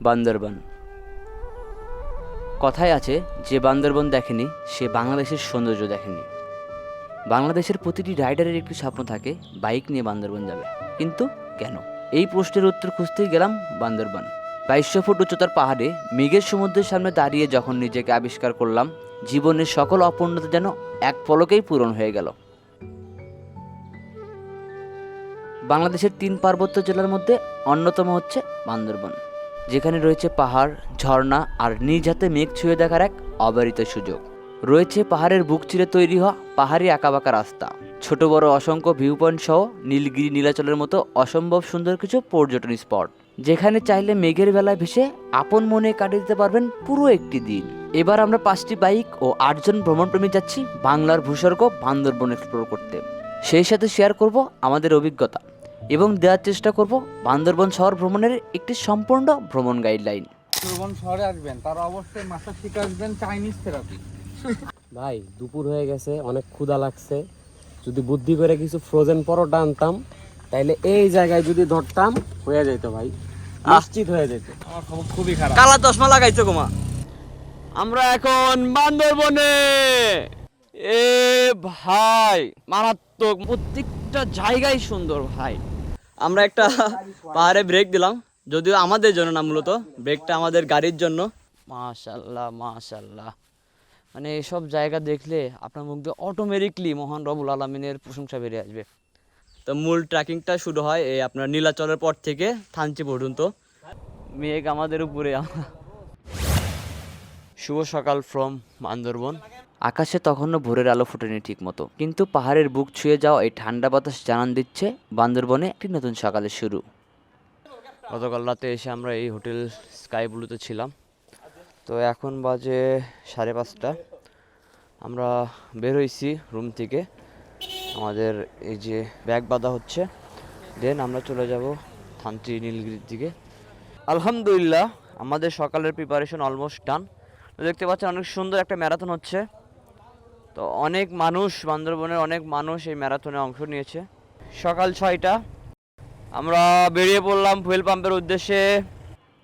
বান্দরবান। কথায় আছে, যে বান্দরবন দেখেনি, সে বাংলাদেশের সৌন্দর্য দেখেনি। বাংলাদেশের প্রতিটি রাইডারের একটি স্বপ্ন থাকে, বাইক নিয়ে বান্দরবন যাবে। কিন্তু কেন? এই প্রশ্নের উত্তর খুঁজতেই গেলাম বান্দরবান। বাইশশো ফুট উচ্চতার পাহাড়ে, মেঘের সমুদ্রের সামনে দাঁড়িয়ে যখন নিজেকে আবিষ্কার করলাম, জীবনের সকল অপূর্ণতা যেন এক পলকেই পূরণ হয়ে গেল। বাংলাদেশের তিন পার্বত্য জেলার মধ্যে অন্যতম হচ্ছে বান্দরবন। যেখানে রয়েছে পাহাড়, ঝর্ণা আর নিজ হাতে মেঘ ছুঁয়ে দেখার এক অবারিত সুযোগ। রয়েছে পাহাড়ের বুক চিরে তৈরি হওয়া পাহাড়ি আঁকাবাঁকা রাস্তা। ছোট বড় অসংখ্য ভিউ পয়েন্ট সহ নীলগিরি নীলাচলের মতো অসম্ভব সুন্দর কিছু পর্যটন স্পট। যেখানে চাইলে মেঘের বেলায় ভেসে আপন মনে কাটিয়ে দিতে পারবেন পুরো একটি দিন। এবার আমরা পাঁচটি বাইক ও আটজন ভ্রমণপ্রেমী যাচ্ছি বাংলার ভূস্বর্গ বান্দরবন এক্সপ্লোর করতে। সেই সাথে শেয়ার করব আমাদের অভিজ্ঞতা। এবং দেওয়ার চেষ্টা করব বান্দরবন শহর ভ্রমণের একটি সম্পূর্ণ ভ্রমণ গাইডলাইন সুরবন শহরে আসবেন তারা অবশ্যই মাস্টার শিখে আসবেন চাইনিজ থেরাপি ভাই দুপুর হয়ে গেছে অনেক ক্ষুধা লাগছে। যদি বুদ্ধি করে কিছু ফ্রোজেন পরোটা আনতাম তাইলে এই জায়গায় যদি ধরতাম হয়ে যেত ভাই। নিশ্চিত হয়ে যেত। আমার খবর খুবই খারাপ। কালা চশমা লাগাইছো গোমা। আমরা এখন বান্দরবনে। এ ভাই মারাত্মক প্রত্যেকটা জায়গায় সুন্দর ভাই। আমরা একটা পাহাড়ে ব্রেক দিলাম। যদিও আমাদের জন্য না মূলত ব্রেকটা আমাদের গাড়ির জন্য। মাশাল্লাহ মাশাল্লাহ। মানে এসব জায়গা দেখলে আপনার মুখ দিয়ে অটোমেটিকলি মহান রবুল আলমিনের প্রশংসা বেরিয়ে আসবে। তো মূল ট্রেকিংটা শুরু হয় এই আপনার নীলাচলের পর থেকে, থানচি পর্যন্ত। মেঘ আমাদের উপরে। শুভ সকাল ফ্রম বান্দরবন। আকাশে তখনও ভোরের আলো ফুটেনি ঠিক মতো কিন্তু পাহাড়ের বুক ছুঁয়ে যাওয়া এই ঠান্ডা বাতাস জানান দিচ্ছে বান্দরবনে একটি নতুন সকালের শুরু। গতকাল রাতে এসে আমরা এই হোটেল স্কাই ব্লুতে ছিলাম। তো এখন বাজে সাড়ে পাঁচটা। আমরা বের হয়েছি রুম থেকে। আমাদের এই যে ব্যাগ বাঁধা হচ্ছে। দেন আমরা চলে যাব থানচি নীলগিরির দিকে। আলহামদুলিল্লাহ, আমাদের সকালের প্রিপারেশন অলমোস্ট ডান দেখতে পাচ্ছেন অনেক সুন্দর একটা ম্যারাথন হচ্ছে। তো অনেক মানুষ বান্দরবনের অনেক মানুষ এই ম্যারাথনে অংশ নিয়েছে। সকাল ছয়টা আমরা বেরিয়ে পড়লাম ফুয়েল পাম্পের উদ্দেশ্যে।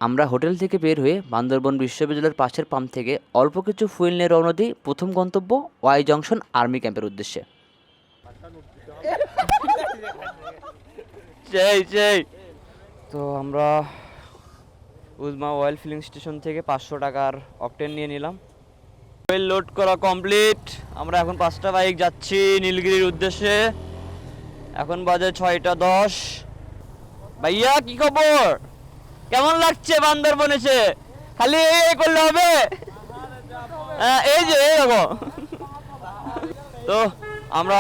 আমরা হোটেল থেকে বের হয়ে বান্দরবন বিশ্ববিদ্যালয়ের পাশের পাম্প থেকে অল্প কিছু ফুয়েল নিয়ে রওনা দিই প্রথম গন্তব্য ওয়াই জংশন আর্মি ক্যাম্পের উদ্দেশ্যে। তো আমরা উজমা অয়েল ফিলিং স্টেশন থেকে পাঁচশো টাকার অকটেন নিয়ে নিলাম। অয়েল লোড করা কমপ্লিট। আমরা এখন পাঁচটা বাইক যাচ্ছি নীলগিরির উদ্দেশ্যে। এখন বাজে ছয়টা দশ। ভাইয়া কি খবর? কেমন লাগছে বান্দরবন এসে? খালি এই করলে হবে? হ্যাঁ, এই যে দেখো। তো আমরা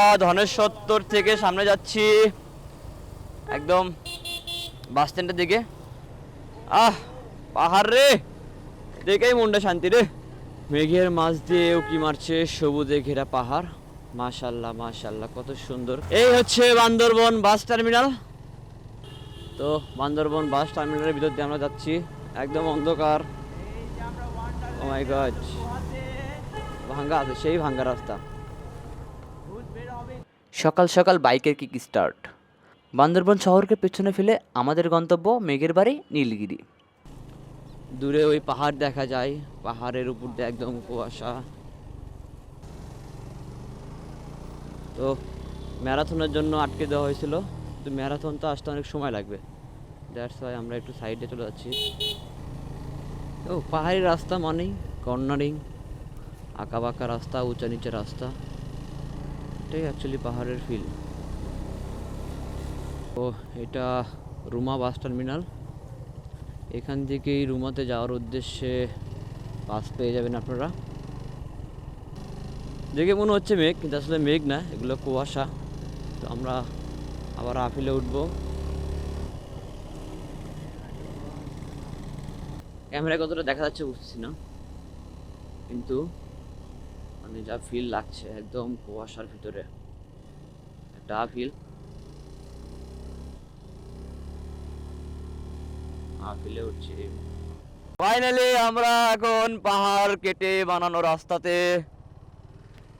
সত্তর থেকে সামনে যাচ্ছি। একদম বাস স্ট্যান্ডের দিকে। আহ পাহাড় রে। দেখেই মনটা শান্তি রে। মেঘের মাছ দিয়ে উকি মারছে? সবুজে ঘেরা পাহাড়। মাশাল্লাহ মাশাল্লাহ, কত সুন্দর। এই হচ্ছে বান্দরবন বাস টার্মিনাল। তো, বান্দরবন বাস টার্মিনালের ভিতর দিয়ে আমরা যাচ্ছি। একদম অন্ধকার। ও মাই গড ভাঙ্গা আছে, সেই ভাঙ্গা রাস্তা। সকাল সকাল বাইকের কিক স্টার্ট বান্দরবন শহরকে পেছনে ফেলে আমাদের গন্তব্য মেঘের বাড়ি নীলগিরি। দূরে ওই পাহাড় দেখা যায়। পাহাড়ের উপর দিয়ে একদম কুয়াশা। তো ম্যারাথনের জন্য আটকে দেওয়া হয়েছিল। তো ম্যারাথন তো আসতে অনেক সময় লাগবে। দ্যাটস ওয়াই আমরা একটু সাইডে চলে যাচ্ছি। ও, পাহাড়ি রাস্তা মানেই কর্নারিং বাঁকা রাস্তা উঁচা নিচে রাস্তা। এটাই অ্যাকচুয়ালি পাহাড়ের ফিল ও, এটা রুমা বাস টার্মিনাল। এখান থেকেই রুমাতে যাওয়ার উদ্দেশ্যে বাস পেয়ে যাবেন আপনারা। দেখে মনে হচ্ছে মেঘ, কিন্তু আসলে মেঘ না, এগুলো কুয়াশা। তো আমরা আবার আফিলে উঠবো। ক্যামেরায় কতটা দেখা যাচ্ছে বুঝছি না। কিন্তু মানে যা ফিল লাগছে, একদম কুয়াশার ভিতরে। একটা ফিল আফিলে উঠছি ফাইনালি আমরা এখন পাহাড় কেটে বানানো রাস্তাতে।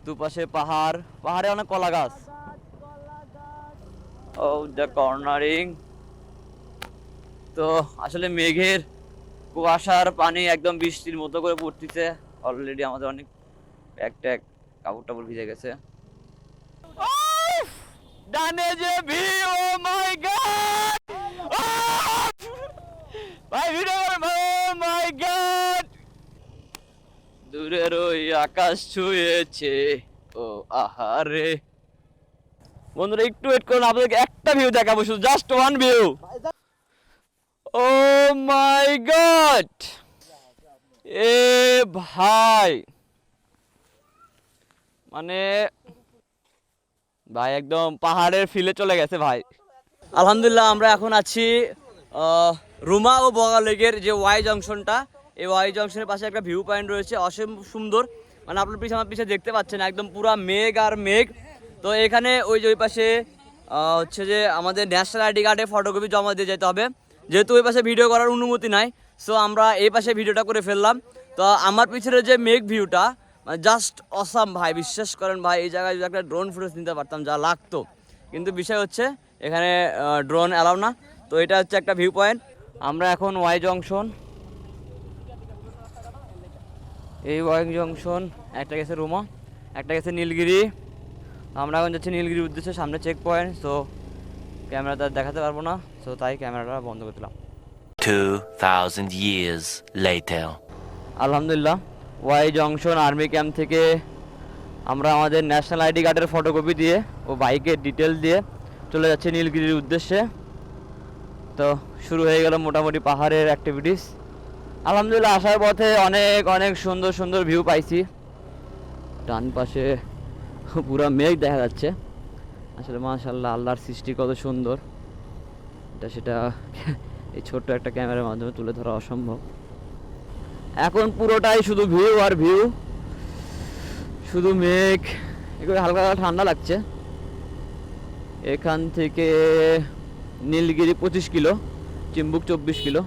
দুপাশে পাহাড়। পাহাড়ে অনেক কলা গাছ। ও দ্য কর্নারিং তো আসলে মেঘের কুয়াশার পানি একদম বৃষ্টির মতো করে পড়তেছে। অলরেডি আমাদের অনেক ব্যাগ ট্যাগ কাপড় টাপড় ভিজে গেছে। ডানে যে ভিউ ও মাই গড ভাই ভিডিও মাই গড দূরের ওই আকাশ ছুঁয়েছে, ও আহারে। বন্ধুরা, একটু ওয়েট করুন, আপনাদেরকে একটা ভিউ দেখাবো, শুধু just one view oh my god এ ভাই। মানে ভাই, একদম পাহাড়ের ফিলে চলে গেছে, ভাই। আলহামদুলিল্লাহ, আমরা এখন আছি রুমা ও বগা লেকের যে ওয়াই জংশনটা, এই ওয়াই জংশনের পাশে একটা ভিউ পয়েন্ট রয়েছে, অসীম সুন্দর। মানে আপনার পিছনে আমার পিছনে দেখতে পাচ্ছেন একদম পুরা মেঘ আর মেঘ। তো এখানে ওই যে ওই পাশে হচ্ছে যে আমাদের ন্যাশনাল আইডি কার্ডে ফটোকপি জমা দিয়ে যেতে হবে। যেহেতু ওই পাশে ভিডিও করার অনুমতি নাই সো আমরা এই পাশে ভিডিওটা করে ফেললাম। তো আমার পিছনে যে মেঘ ভিউটা মানে জাস্ট অসাম ভাই, বিশ্বাস করেন ভাই, এই জায়গায় যদি একটা ড্রোন ফুটেজ নিতে পারতাম, যা লাগতো। কিন্তু বিষয় হচ্ছে, এখানে ড্রোন অ্যালাউ না। তো এটা হচ্ছে একটা ভিউ পয়েন্ট আমরা এখন ওয়াই জংশন এই ওয়াই জংশন একটা গেছে রুমা একটা গেছে নীলগিরি। আমরা এখন যাচ্ছি নীলগিরির উদ্দেশ্যে সামনে চেক পয়েন্ট সো ক্যামেরাটা দেখাতে পারব না সো তাই ক্যামেরাটা বন্ধ করে দিলাম। 2,000 years later. আলহামদুলিল্লাহ ওয়াই জংশন আর্মি ক্যাম্প থেকে আমরা আমাদের ন্যাশনাল আইডি কার্ডের ফটোকপি দিয়ে ও বাইকের ডিটেল দিয়ে চলে যাচ্ছে নীলগিরির উদ্দেশ্যে। তো শুরু হয়ে গেল মোটামুটি পাহাড়ের অ্যাক্টিভিটিস আলহামদুলিল্লাহ, আসার পথে অনেক অনেক সুন্দর সুন্দর ভিউ পাইছি। ডান পাশে পুরো মেঘ দেখা যাচ্ছে। আসলে মাশাল্লাহ আল্লাহর সৃষ্টি কত সুন্দর। এটা সেটা এই ছোট্ট একটা ক্যামেরার মাধ্যমে তুলে ধরা অসম্ভব। এখন পুরোটাই শুধু ভিউ আর ভিউ শুধু মেঘ। এগুলো হালকা হালকা ঠান্ডা লাগছে। এখান থেকে নীলগিরি পঁচিশ কিলো, চিম্বুক চব্বিশ কিলো।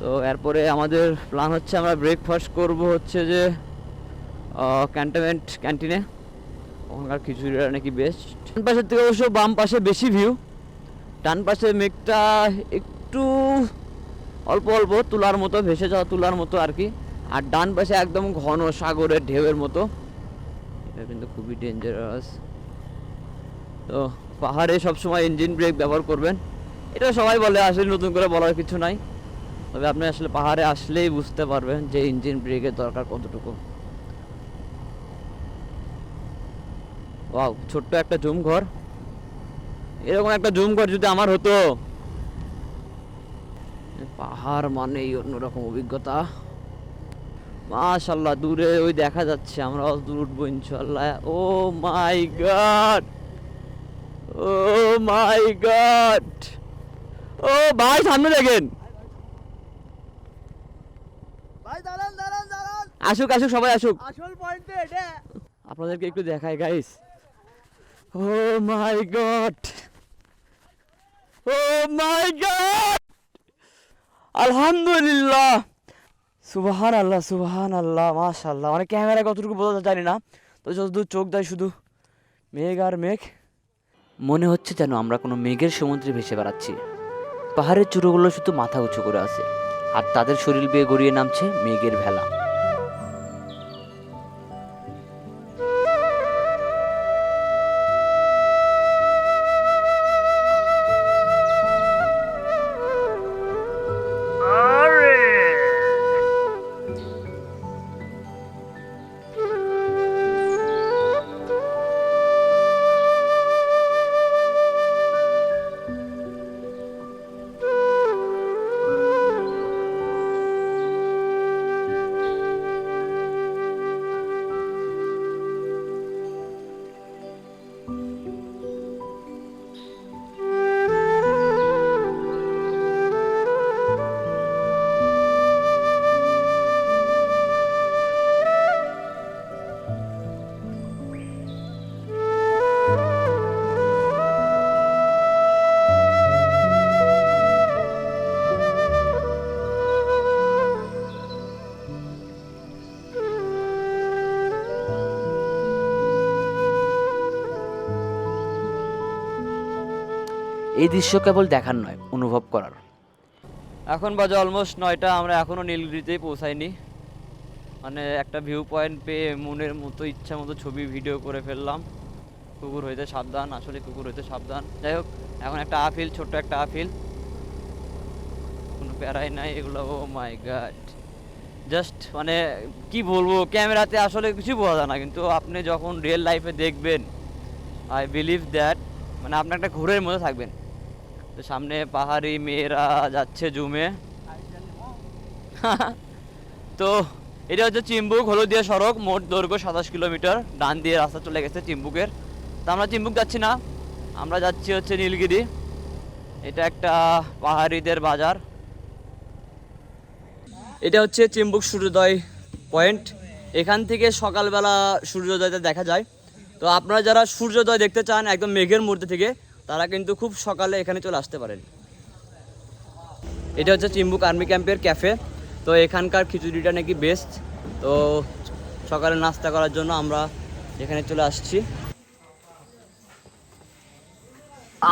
তো এরপরে আমাদের প্ল্যান হচ্ছে আমরা ব্রেকফাস্ট করব হচ্ছে যে ক্যান্টনমেন্ট ক্যান্টিনে ওখানকার খিচুড়িটা নাকি বেস্ট ডান পাশের থেকে অবশ্য বাম পাশে বেশি ভিউ ডান পাশে মেঘটা একটু অল্প অল্প, তুলার মতো, ভেসে যাওয়া তুলার মতো আর কি। আর ডান পাশে একদম ঘন সাগরের ঢেউয়ের মতো। এটা কিন্তু খুবই ডেঞ্জারাস তো পাহাড়ে সবসময় ইঞ্জিন ব্রেক ব্যবহার করবেন। এটা সবাই বলে, আসলে নতুন করে বলার কিছু নাই। তবে আপনি আসলে পাহাড়ে আসলেই বুঝতে পারবেন যে ইঞ্জিন ব্রেকের দরকার কতটুকু। ছোট্ট একটা জুম ঘর। এরকম একটা জুম ঘর যদি আমার হতো। পাহাড় মানেই অন্যরকম অভিজ্ঞতা। মাশাল্লাহ দূরে ওই দেখা যাচ্ছে, আমরা দূর উঠবো ইনশাল্লাহ ও my god oh my god ও ভাই সামনে দেখেন। ভাই দাঁড়ান দাঁড়ান দাঁড়ান। আসুক আসুক সবাই আসুক। আসল পয়েন্টে এটা। আপনাদেরকে একটু দেখাই guys oh my god oh my god আলহামদুলিল্লাহ। সুবহান আল্লাহ সুবহান আল্লাহ মাশাল্লাহ মানে ক্যামেরা কতটুকু বোঝা জানি না। তো যতদূর চোখ দেয় শুধু মেঘ আর মেঘ। মনে হচ্ছে যেন আমরা কোনো মেঘের সমুদ্রে ভেসে বেড়াচ্ছি। পাহাড়ের চূড়োগুলো শুধু মাথা উঁচু করে আছে, আর তাদের শরীর বেয়ে গড়িয়ে নামছে মেঘের ভেলা। এই দৃশ্য কেবল দেখার নয়, অনুভব করার। এখন বাজে অলমোস্ট নয়টা, আমরা এখনও নীলগিরিতেই পৌঁছাইনি। মানে একটা ভিউ পয়েন্ট পেয়ে মনের মতো, ইচ্ছা মতো ছবি ভিডিও করে ফেললাম। কুকুর হইতে সাবধান, আসলে কুকুর হইতে সাবধান। যাই হোক, এখন একটা আফিল ছোট্ট একটা আফিল কোনো প্যারাই নাই এগুলো ও মাই গাড জাস্ট মানে কি বলব, ক্যামেরাতে আসলে কিছু বোঝা যায় না, কিন্তু আপনি যখন রিয়েল লাইফে দেখবেন আই বিলিভ দ্যাট মানে আপনি একটা ঘোরের মধ্যে থাকবেন। তো সামনে পাহাড়ি মেয়েরা যাচ্ছে জুমে তো এটা হচ্ছে চিম্বুক, হলদিয়া সড়ক, মোট দৈর্ঘ্য সাতাশ কিলোমিটার। ডান দিয়ে রাস্তা চলে গেছে চিম্বুকের। তো আমরা চিম্বুক যাচ্ছি না, আমরা যাচ্ছি হচ্ছে নীলগিরি। এটা একটা পাহাড়িদের বাজার। এটা হচ্ছে চিম্বুক সূর্যোদয় পয়েন্ট। এখান থেকে সকালবেলা সূর্যোদয়টা দেখা যায়। তো আপনারা যারা সূর্যোদয় দেখতে চান একদম মেঘের মধ্যে থেকে তারা কিন্তু খুব সকালে এখানে চলে আসতে পারেন। এটা হচ্ছে চিম্বুক আর্মি ক্যাম্পের ক্যাফে। তো এখানকার খিচুড়িটা নাকি বেস্ট তো সকালে নাস্তা করার জন্য আমরা এখানে চলে আসছি।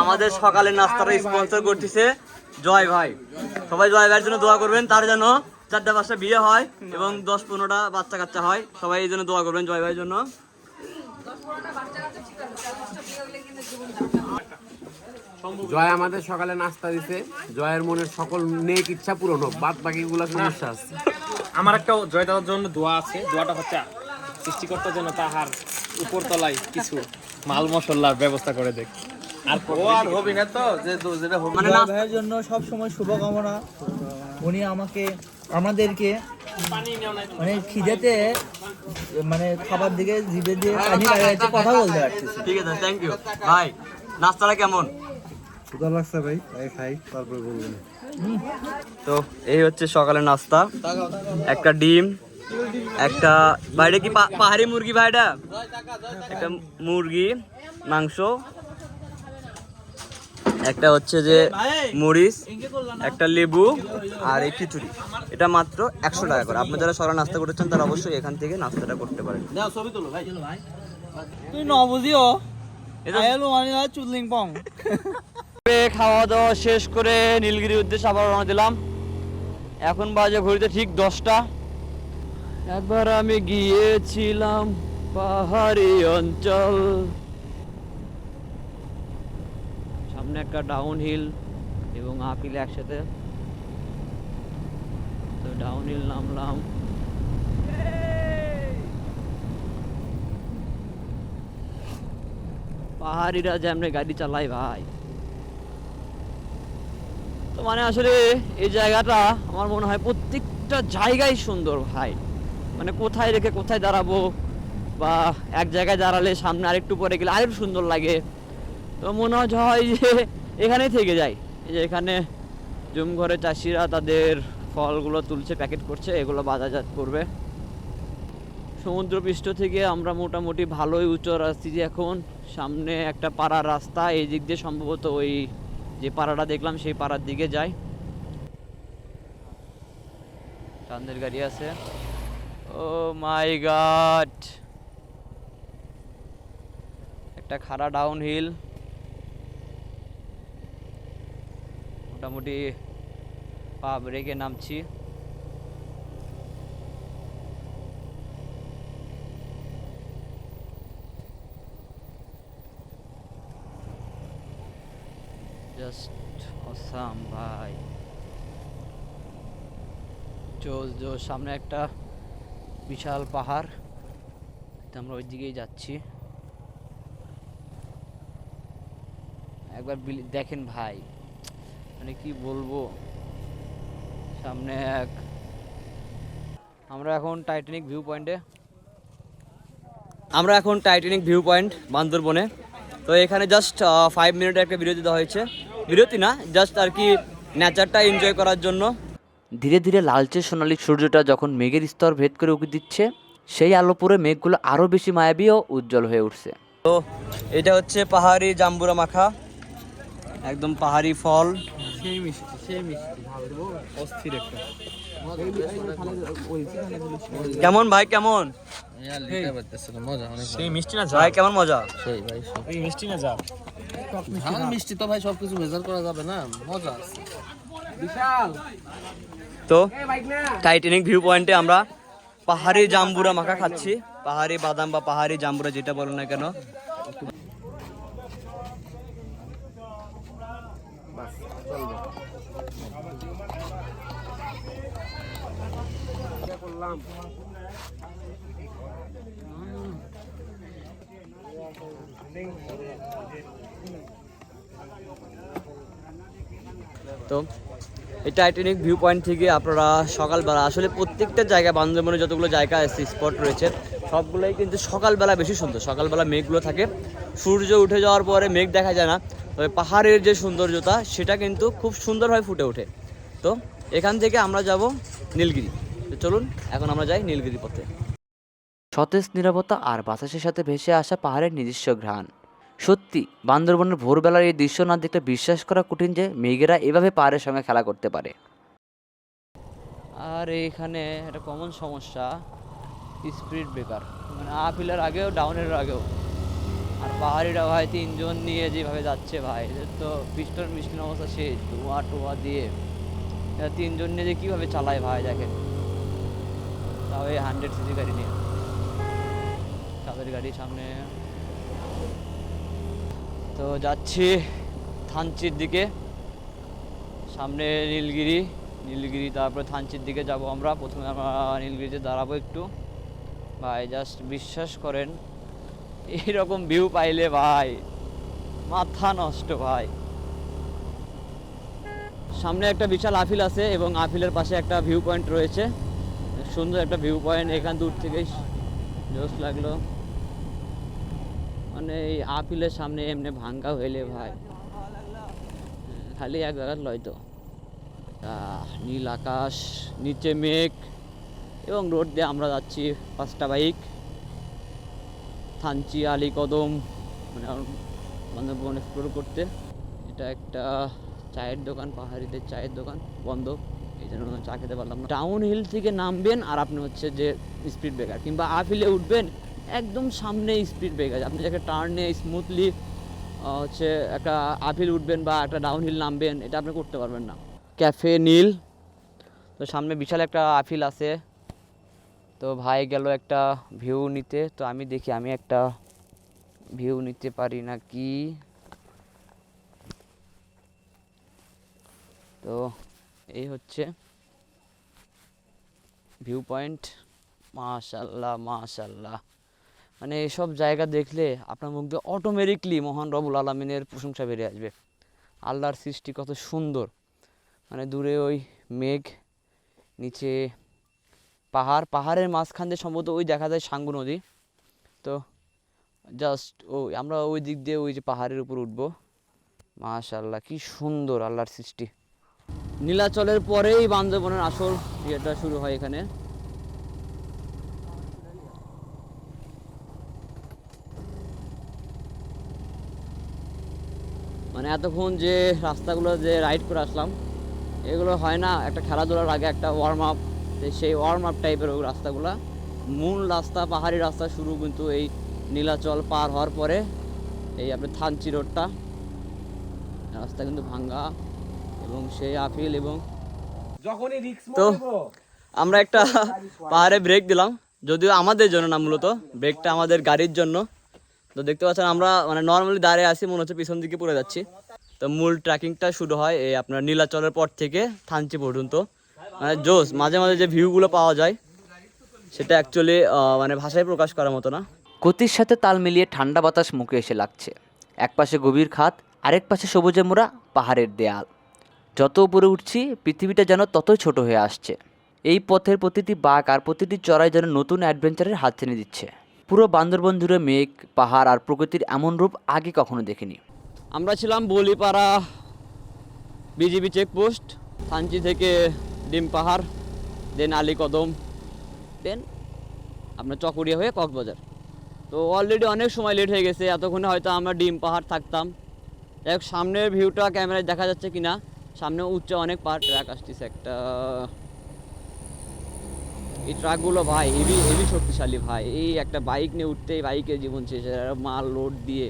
আমাদের সকালে নাস্তাটা স্পন্সর করতেছে জয় ভাই। সবাই জয় ভাইয়ের জন্য দোয়া করবেন, তার যেন চারটা পাঁচটা বিয়ে হয় এবং দশ পনেরোটা বাচ্চা কাচ্চা হয়। সবাই এই জন্য দোয়া করবেন জয় ভাইয়ের জন্য। জয় আমাদের সকালে নাস্তা দিছে। জয়ের মনের সকল নেক ইচ্ছা পূরণ হোক বাদ বাকি গুলা সমস্যা আছে। আমার একটা জয় দাদার জন্য দোয়া আছে। দোয়াটা হচ্ছে সৃষ্টিকর্তার জন্য তাহার উপরতলায় কিছু মাল মশলার ব্যবস্থা করে দেখ আর ও আর হবি না তো যে যেটা হবে মানে ভাইয়ের জন্য সব সময় শুভকামনা। উনি আমাকে আমাদেরকে মানে খিদেতে মানে খাবার দিকে জিভে দিয়ে পানি লাগাইছে কথা বলতে ঠিক আছে থ্যাংক ইউ ভাই নাস্তাটা কেমন? ক্ষুধা লাগছে ভাই তাই খাই তারপরে বলবেন। তো এই হচ্ছে সকালের নাস্তা। একটা ডিম একটা বাইরে কি পা- পাহাড়ি মুরগি ভাইটা? একটা মুরগি মাংস। একটা হচ্ছে যে মরিচ একটা লেবু আর এই খিচুড়ি। এটা মাত্র একশো টাকা করে। আপনি যারা সরা নাস্তা করতেছেন তারা অবশ্যই এখান থেকে নাস্তাটা করতে পারেন। তুই ন বুঝিও এটা- মানে চুদলিং পং। খাওয়া দাওয়া শেষ করে নীলগিরির উদ্দেশ্যে আবার রওনা দিলাম। এখন বাজে ঘড়িতে ঠিক দশটা। একবার আমি গিয়েছিলাম পাহাড়ি অঞ্চল। সামনে একটা ডাউন হিল এবং আপিল একসাথে। তো ডাউন হিল নামলাম। পাহাড়িরা যেমনি গাড়ি চালায় ভাই। তো মানে আসলে এই জায়গাটা আমার মনে হয় প্রত্যেকটা জায়গায় সুন্দর ভাই। মানে কোথায় রেখে কোথায় দাঁড়াবো বা এক জায়গায় দাঁড়ালে সামনে আরেকটু পরে গেলে আরেকটু সুন্দর লাগে। তো মনে হয় যে এখানেই থেকে যায় এই যে এখানে জুম ঘরে চাষিরা তাদের ফলগুলো তুলছে, প্যাকেট করছে, এগুলো বাজারজাত করবে। সমুদ্রপৃষ্ঠ থেকে আমরা মোটামুটি ভালোই উঁচু আসছি যে এখন। সামনে একটা পাড়ার রাস্তা, এই দিক দিয়ে সম্ভবত ওই যে পাড়াটা দেখলাম, সেই পাড়ার দিকে যাই। চান্দের গাড়ি আছে। Oh my god! একটা খাড়া ডাউন হিল মোটামুটি পা ব্রেকে নামছি জাস্ট অসাম ভাই। জোস জোস সামনে একটা বিশাল পাহাড়। আমরা ওই দিকেই যাচ্ছি। একবার দেখেন ভাই মানে কি বলব? সামনে এক আমরা এখন টাইটানিক ভিউ পয়েন্টে। আমরা এখন টাইটানিক ভিউ পয়েন্ট বান্দরবনে। তো এখানে জাস্ট ফাইভ মিনিটের একটা বিরতি দেওয়া হয়েছে। বিরতি না জাস্ট আর কি নেচারটা এনজয় করার জন্য। ধীরে ধীরে লালচে সোনালী সূর্যটা যখন মেঘের স্তর ভেদ করে উঁকি দিচ্ছে সেই আলো পরে মেঘগুলো আরও বেশি মায়াবী ও উজ্জ্বল হয়ে উঠছে। তো এটা হচ্ছে পাহাড়ি জাম্বুরা মাখা একদম পাহাড়ি ফল। সেই মিষ্টি সেই মিষ্টি অস্থির একটা। কেমন ভাই কেমন? সেই মিষ্টি না ভাই কেমন মজা? এই মিষ্টি না যা মিষ্টি তো ভাই সবকিছু মেজার করা যাবে না মজা আছে। বিশাল। তো টাইটানিক ভিউ পয়েন্টে আমরা পাহাড়ি জাম্বুরা মাখা খাচ্ছি। পাহাড়ি বাদাম বা পাহাড়ি জাম্বুরা যেটা বলো না কেন। করলাম তো এই টাইটানিক ভিউ পয়েন্ট থেকে আপনারা সকালবেলা, আসলে প্রত্যেকটা জায়গা বান্দরবনে যতগুলো জায়গা আছে স্পট রয়েছে, সবগুলোই কিন্তু সকালবেলা বেশি সুন্দর। সকালবেলা মেঘগুলো থাকে। সূর্য উঠে যাওয়ার পরে মেঘ দেখা যায় না, তবে পাহাড়ের যে সৌন্দর্যতা, সেটা কিন্তু খুব সুন্দরভাবে ফুটে ওঠে। তো এখান থেকে আমরা যাব নীলগিরি। তো চলুন, এখন আমরা যাই নীলগিরি পথে। সতেজ নিরাপত্তা আর বাতাসের সাথে ভেসে আসা পাহাড়ের নিজস্ব ঘ্রাণ। সত্যি, বান্দরবনের ভোরবেলার এই দৃশ্য না দেখলে বিশ্বাস করা কঠিন যে মেঘেরা এভাবে পাহাড়ের সঙ্গে খেলা করতে পারে। আর এখানে একটা কমন সমস্যা স্পিড ব্রেকার মানে আপ হিলের আগেও ডাউনের আগেও। আর পাহাড়িরা ভাই তিনজন নিয়ে যেভাবে যাচ্ছে ভাই, এদের তো পিস্টন মিস্টন অবস্থা শেষ। ধোঁয়া টোয়া দিয়ে। তিনজন নিয়ে যে কীভাবে চালায় ভাই, দেখেন। তাও এই হান্ড্রেড সিসি গাড়ি নিয়ে। তাদের গাড়ি সামনে তো যাচ্ছি থানচির দিকে। সামনে নীলগিরি নীলগিরি, তারপরে থানচির দিকে যাব আমরা। প্রথমে আমরা নীলগিরিতে দাঁড়াবো একটু। ভাই জাস্ট বিশ্বাস করেন, এইরকম ভিউ পাইলে ভাই, মাথা নষ্ট ভাই। সামনে একটা বিশাল আফিল আছে এবং আফিলের পাশে একটা ভিউ পয়েন্ট রয়েছে। সুন্দর একটা ভিউ পয়েন্ট এখান দূর থেকেই। জোস লাগল। মানে এই আপিলের সামনে এমনি ভাঙ্গা হইলে ভাই। খালি এক জায়গায় লয় তো। নীল আকাশ, নিচে মেঘ এবং রোড দিয়ে আমরা যাচ্ছি পাঁচটা বাইক। থানচি আলী কদম মানে বান্দরবন এক্সপ্লোর করতে। এটা একটা চায়ের দোকান, পাহাড়িদের চায়ের দোকান, বন্ধ। এই জন্য চা খেতে পারলাম টাউন হিল থেকে নামবেন আর আপনি হচ্ছে যে স্পিড ব্রেকার কিংবা আপ হিলে উঠবেন একদম সামনে স্পিড ব্রেকার আপনি যাকে টার্নে স্মুথলি হচ্ছে একটা আপিল উঠবেন বা একটা ডাউন হিল নামবেন, এটা আপনি করতে পারবেন না। ক্যাফে নীল। তো সামনে বিশাল একটা আপিল আছে। তো ভাই গেল একটা ভিউ নিতে। তো আমি দেখি, আমি একটা ভিউ নিতে পারি না কি? তো এই হচ্ছে ভিউ পয়েন্ট মাশাল্লাহ মাশাল্লাহ। মানে এসব জায়গা দেখলে আপনার মুখ অটোমেটিকলি মহান রবুল আলমিনের প্রশংসা বেরিয়ে আসবে। আল্লাহর সৃষ্টি কত সুন্দর। মানে দূরে ওই মেঘ, নিচে পাহাড়, পাহাড়ের মাঝখান দিয়ে সম্ভবত ওই দেখা যায় সাঙ্গু নদী। তো জাস্ট ওই, আমরা ওই দিক দিয়ে ওই যে পাহাড়ের উপর উঠবো। মাশাল্লাহ কি সুন্দর আল্লাহর সৃষ্টি। নীলাচলের পরেই বান্দরবনের আসল ইয়েটা শুরু হয় এখানে। মানে এতক্ষণ যে রাস্তাগুলো যে রাইড করে আসলাম এগুলো হয় না একটা খেলাধুলার আগে একটা ওয়ার্ম আপ সেই ওয়ার্ম আপ টাইপের ওই রাস্তাগুলো। মূল রাস্তা পাহাড়ি রাস্তা শুরু কিন্তু এই নীলাচল পার হওয়ার পরে এই আপনার থানচি রোডটা। রাস্তা কিন্তু ভাঙ্গা এবং সেই আপিল এবং তো আমরা একটা পাহাড়ে ব্রেক দিলাম যদিও আমাদের জন্য না মূলত ব্রেকটা আমাদের গাড়ির জন্য। তো দেখতে পাচ্ছেন আমরা মানে নর্মালি দাঁড়িয়ে আছি, মনে হচ্ছে পিছন দিকে পড়ে যাচ্ছি। তো মূল ট্রেকিংটা শুরু হয় এই আপনার নীলাচলের পর থেকে থানচি পর্যন্ত। মানে জোস মাঝে মাঝে যে ভিউগুলো পাওয়া যায়, সেটা অ্যাকচুয়ালি মানে ভাষায় প্রকাশ করার মতো না। গতির সাথে তাল মিলিয়ে ঠান্ডা বাতাস মুখে এসে লাগছে। একপাশে গভীর খাত, আরেক পাশে সবুজে মোড়া পাহাড়ের দেয়াল। যত উপরে উঠছি, পৃথিবীটা যেন ততই ছোট হয়ে আসছে। এই পথের প্রতিটি বাঁক আর প্রতিটি চড়াই যেন নতুন অ্যাডভেঞ্চারের হাত টেনে দিচ্ছে। পুরো বান্দরবন জুড়ে মেঘ, পাহাড় আর প্রকৃতির এমন রূপ আগে কখনো দেখিনি। আমরা ছিলাম বলিপাড়া বিজিবি চেকপোস্ট, থানচি থেকে ডিম পাহাড়, দেন আলী কদম, দেন আপনার চকরিয়া হয়ে কক্সবাজার। তো অলরেডি অনেক সময় লেট হয়ে গেছে, এতক্ষণে হয়তো আমরা ডিম পাহাড় থাকতাম। হোক, সামনের ভিউটা ক্যামেরায় দেখা যাচ্ছে কিনা, সামনে উচ্চ অনেক পাহাড় ট্র্যাক আসতেছে, একটা এই ট্রাকগুলো ভাই হেভি হেভি শক্তিশালী ভাই। এই একটা বাইক নিয়ে উঠতেই বাইকের জীবন শেষ মাল লোড দিয়ে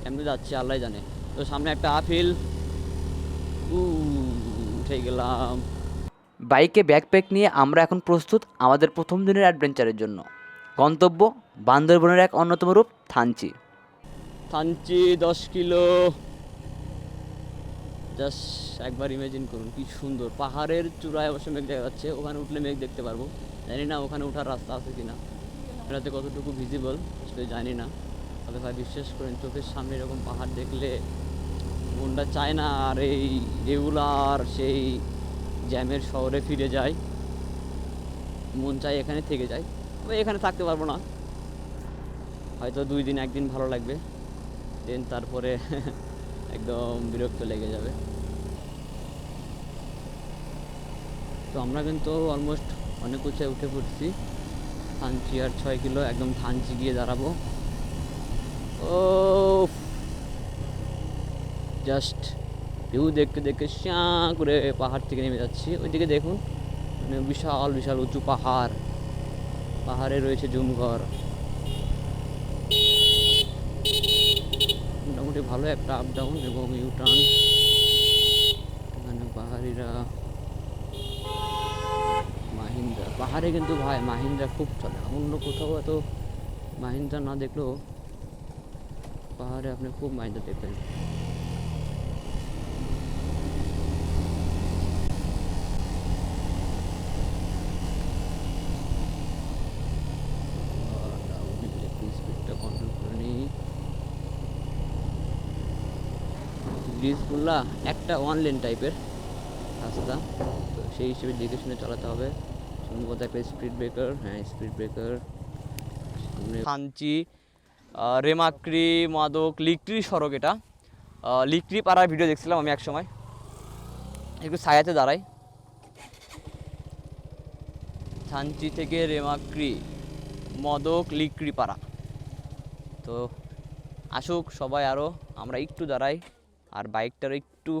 কেমনে যাচ্ছে আল্লাহ জানে। তো সামনে একটা আপিল উ উঠে গেলাম। বাইকে ব্যাকপ্যাক নিয়ে আমরা এখন প্রস্তুত আমাদের প্রথম দিনের অ্যাডভেঞ্চারের জন্য। গন্তব্য বান্দরবনের এক অন্যতম রূপ থানচি। থানচি দশ কিলো। জাস্ট একবার ইমেজিন করুন, কি সুন্দর। পাহাড়ের চূড়ায় অবশ্য মেঘ দেখা যাচ্ছে ওখানে উঠলে মেঘ দেখতে পারব। জানি না ওখানে ওঠার রাস্তা আছে কিনা। এটাতে কতটুকু ভিজিবল আসলে জানি না। তবে ভাই, বিশ্বাস করেন, চোখের সামনে এরকম পাহাড় দেখলে মনটা চায় না, আর এই রেগুলার সেই জ্যামের শহরে ফিরে যায় মন চায় এখানে থেকে যায় তবে এখানে থাকতে পারব না। হয়তো দুই দিন, একদিন ভালো লাগবে। দেন তারপরে একদম বিরক্ত লেগে যাবে। তো আমরা কিন্তু অলমোস্ট অনেক উঁচায় উঠে পড়ছি। থানচি আর ছয় কিলো, একদম থানচি গিয়ে দাঁড়াবো। ও জাস্ট ভিউ দেখতে দেখতে শ্যাঁ করে পাহাড় থেকে নেমে যাচ্ছি। ওইদিকে দেখুন মানে বিশাল বিশাল উঁচু পাহাড়। পাহাড়ে রয়েছে জুমঘর। মোটামুটি ভালো একটা আপ ডাউন এবং ইউটার্ন এখানে পাহাড়িরা মাহিন্দ্রা পাহাড়ে কিন্তু ভাই, মাহিন্দ্রা খুব চলে। অন্য কোথাও এত মাহিন্দ্রা না দেখলেও পাহাড়ে আপনি খুব মাহিন্দ্রা দেখবেন স্পিডটা কন্ট্রোল করে নিই ব্রিজগুলা একটা ওয়ান লেন টাইপের রাস্তা। তো সেই হিসেবে দেখে শুনে চালাতে হবে। সম্ভবত একটা স্পিড ব্রেকার হ্যাঁ স্পিড ব্রেকার কাঞ্চি রেমাক্রি, মাদক লিকরি সড়ক এটা। লিকরি পাড়ার ভিডিও দেখছিলাম আমি এক সময় একটু ছায়াতে দাঁড়াই। থানচি থেকে রেমাক্রি, মদক লিকরি পাড়া। তো আসুক সবাই আরও আমরা একটু দাঁড়াই। আর বাইকটার একটু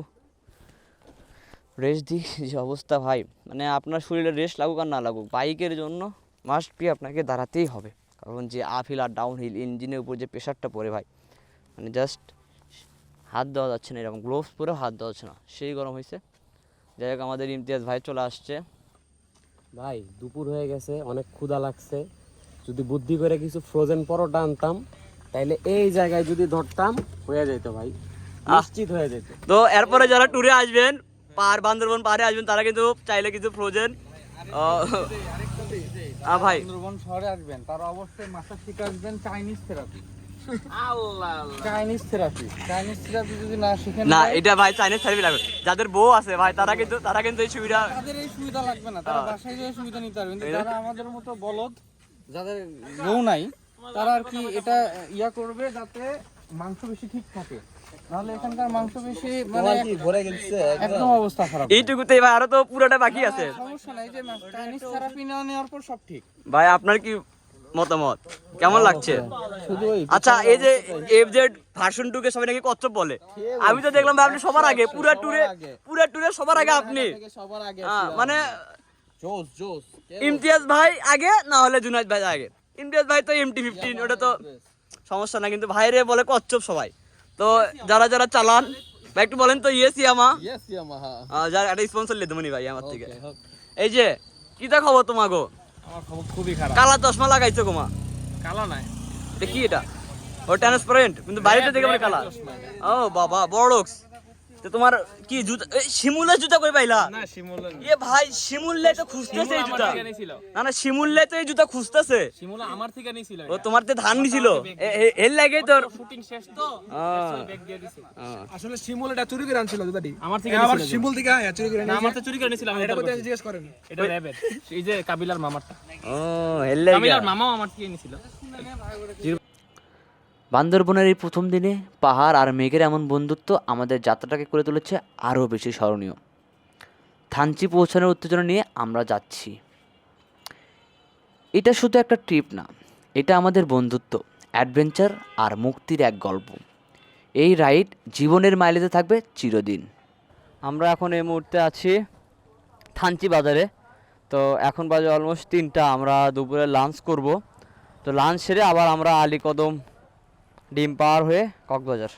রেস্ট দিই যে অবস্থা ভাই। মানে আপনার শরীরে রেস্ট লাগুক আর না লাগুক, বাইকের জন্য মাস্ট বি আপনাকে দাঁড়াতেই হবে। কারণ যে আপ হিল আর ডাউন হিল ইঞ্জিনের উপর যে প্রেশারটা পড়ে ভাই মানে জাস্ট হাত দেওয়া যাচ্ছে না এরকম গ্লোভস পরেও হাত দেওয়া যাচ্ছে না। সেই গরম হয়েছে যাই হোক, আমাদের ইমতিয়াজ ভাই চলে আসছে। ভাই, দুপুর হয়ে গেছে, অনেক ক্ষুধা লাগছে। যদি বুদ্ধি করে কিছু ফ্রোজেন পরোটা আনতাম, তাইলে এই জায়গায় যদি ধরতাম, হয়ে যেত ভাই। নিশ্চিত হয়ে যেত। তো এরপরে যারা ট্যুরে আসবেন পাহাড় বান্দরবন পাহাড়ে আসবেন তারা কিন্তু চাইলে কিছু ফ্রোজেন ভাই। সুন্দরবন শহরে আসবেন তারা অবশ্যই মাথা শিখে আসবেন Chinese therapy Chinese therapy Chinese therapy যদি না শিখেন না এটা ভাই চাইনিজ থার্পি লাগবে। যাদের বউ আছে ভাই তারা কিন্তু তারা কিন্তু এই সুবিধা তাদের এই সুবিধা লাগবে না। তারা বাসায় গিয়ে সুবিধা নিতে পারবেন কিন্তু যারা আমাদের মতো বলদ যাদের বউ নাই তারা আর কি এটা ইয়া করবে যাতে মাংস বেশি ঠিক থাকে। নাহলে এখানকার মাংস বেশি মানে একদম? অবস্থা খারাপ। এইটুকুতেই ভাই আরও তো পুরোটা বাকি আছে। সমস্যা নাই যে চাইনিজ থেরাপি না নেওয়ার পর সব ঠিক। ভাই আপনার কি মতামত? কেমন লাগছে? আচ্ছা এই যে এফ জেড ভার্সন টু কে সবাই নাকি কচ্ছপ বলে। আমি তো দেখলাম ভাই আপনি সবার আগে পুরা ট্যুরে পুরা ট্যুরে সবার আগে আপনি। সবার আগে হ্যাঁ, মানে জোস জোস ইমতিয়াজ ভাই আগে না হলে জুনাইদ ভাই আগে। ইমতিয়াজ ভাই তো এমটি ফিফটিন ওটা তো সমস্যা না কিন্তু ভাইরে বলে কচ্ছপ সবাই। তো যারা যারা চালান ভাই একটু বলেন তো ইয়েস ইয়ামা ইয়েস আমা হ্যাঁ। যার একটা স্পন্সর লে দেবনি ভাই আমার থেকে। এই যে কি খবর তোমাগো? আমার খবর খুবই খারাপ। কালা চশমা লাগাইছো গোমা কালো নাই। এটা কি এটা? ও ট্রান্সপারেন্ট কিন্তু বাইরে দেখে মানে কালা। ও বাবা বড়ক্স তো তোমার কি জুতা? এই শিমুলের জুতা কই পাইলা? না শিমুল এ ভাই শিমুললে তো খুঁজতেছে এই জুতা। না না শিমুললে তো এই জুতা খুঁজতেছে। শিমুল আমার থেকে নিছিল ও তোমার তো ধান নিছিল এর লাগে তোর শুটিং শেষ তো ব্যাগ দিয়ে দিছে। আসলে শিমুল এটা চুরি করে আনছিল দুটাটি আমার থেকে আবার শিমুল থেকে হ্যাঁ চুরি করে না আমার তো চুরি করে নিছিল আমি এটা জিজ্ঞেস করেন? এটা র্যাবের। এই যে কাবিলার মামারটা। ও এর লাগে কাবিলার মামাও আমার থেকে নিছিল বান্দরবনের এই প্রথম দিনে পাহাড় আর মেঘের এমন বন্ধুত্ব আমাদের যাত্রাটাকে করে তুলেছে আরও বেশি স্মরণীয়। থানচি পৌঁছানোর উত্তেজনা নিয়ে আমরা যাচ্ছি। এটা শুধু একটা ট্রিপ না, এটা আমাদের বন্ধুত্ব, অ্যাডভেঞ্চার আর মুক্তির এক গল্প। এই রাইড জীবনের মাইলেজে থাকবে চিরদিন। আমরা এখন এই মুহূর্তে আছি থানচি বাজারে। তো এখন বাজে অলমোস্ট তিনটা, আমরা দুপুরে লাঞ্চ করব। তো লাঞ্চ সেরে আবার আমরা আলী কদম ডিম পাওয়ার হয়ে কক্সবাজার